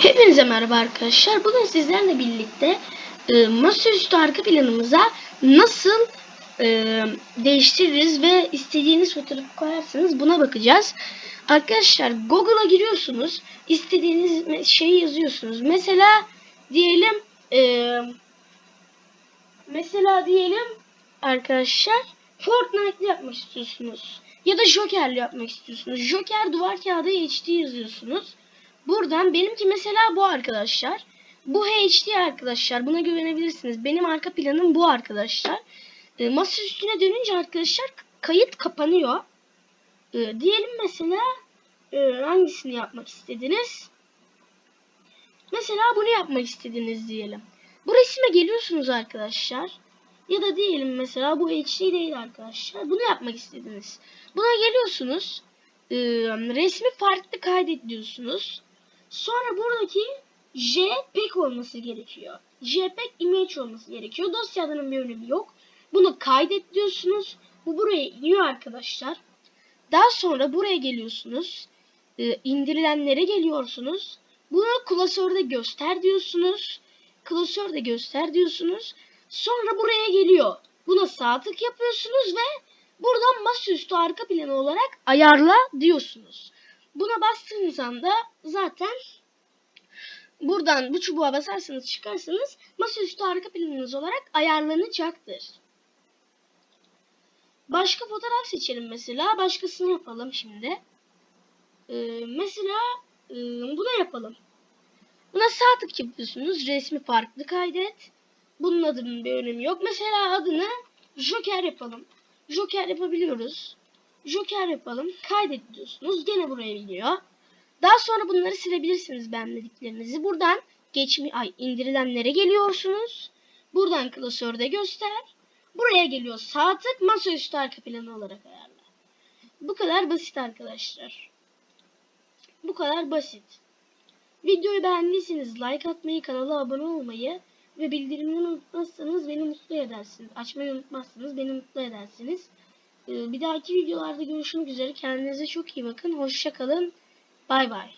Hepinize merhaba arkadaşlar. Bugün sizlerle birlikte e, masaüstü arka planımıza nasıl e, değiştiririz ve istediğiniz fotoğrafı koyarsanız buna bakacağız. Arkadaşlar Google'a giriyorsunuz. istediğiniz şeyi yazıyorsunuz. Mesela diyelim e, mesela diyelim arkadaşlar Fortnite'lı yapmak istiyorsunuz. Ya da Joker'li yapmak istiyorsunuz. Joker duvar kağıdı HD yazıyorsunuz. Buradan benimki mesela bu arkadaşlar. Bu HD arkadaşlar. Buna güvenebilirsiniz. Benim arka planım bu arkadaşlar. E, masa üstüne dönünce arkadaşlar kayıt kapanıyor. E, diyelim mesela e, hangisini yapmak istediniz? Mesela bunu yapmak istediniz diyelim. Bu resime geliyorsunuz arkadaşlar. Ya da diyelim mesela bu HD değil arkadaşlar. Bunu yapmak istediniz. Buna geliyorsunuz. E, resmi farklı kaydet diyorsunuz. Sonra buradaki JPEG olması gerekiyor. JPEG image olması gerekiyor. Dosya adının bir önemi yok. Bunu kaydet diyorsunuz. Bu buraya iniyor arkadaşlar. Daha sonra buraya geliyorsunuz. Ee, indirilenlere geliyorsunuz. Bunu klasörde göster diyorsunuz. Klasörde göster diyorsunuz. Sonra buraya geliyor. Buna sağ tık yapıyorsunuz ve buradan masaüstü arka planı olarak ayarla diyorsunuz. Buna bastığınız anda zaten buradan bu çubuğa basarsanız çıkarsanız masaüstü arka planınız olarak ayarlanacaktır. Başka fotoğraf seçelim mesela. Başkasını yapalım şimdi. Ee, mesela e, buna yapalım. Buna sağ tık yapıyorsunuz. Resmi farklı kaydet. Bunun adının bir önemi yok. Mesela adını Joker yapalım. Joker yapabiliyoruz. Joker yapalım. Kaydet diyorsunuz. Gene buraya gidiyor. Daha sonra bunları silebilirsiniz beğenmediklerinizi. Buradan geçmi ay indirilenlere geliyorsunuz. Buradan klasörde göster. Buraya geliyor sağ tık masaüstü arka planı olarak ayarla. Bu kadar basit arkadaşlar. Bu kadar basit. Videoyu beğendiyseniz like atmayı, kanala abone olmayı ve bildirimleri unutmazsanız beni mutlu edersiniz. Açmayı unutmazsanız beni mutlu edersiniz. Ee, Bir dahaki videolarda görüşmek üzere. Kendinize çok iyi bakın. Hoşça kalın. Bay bay.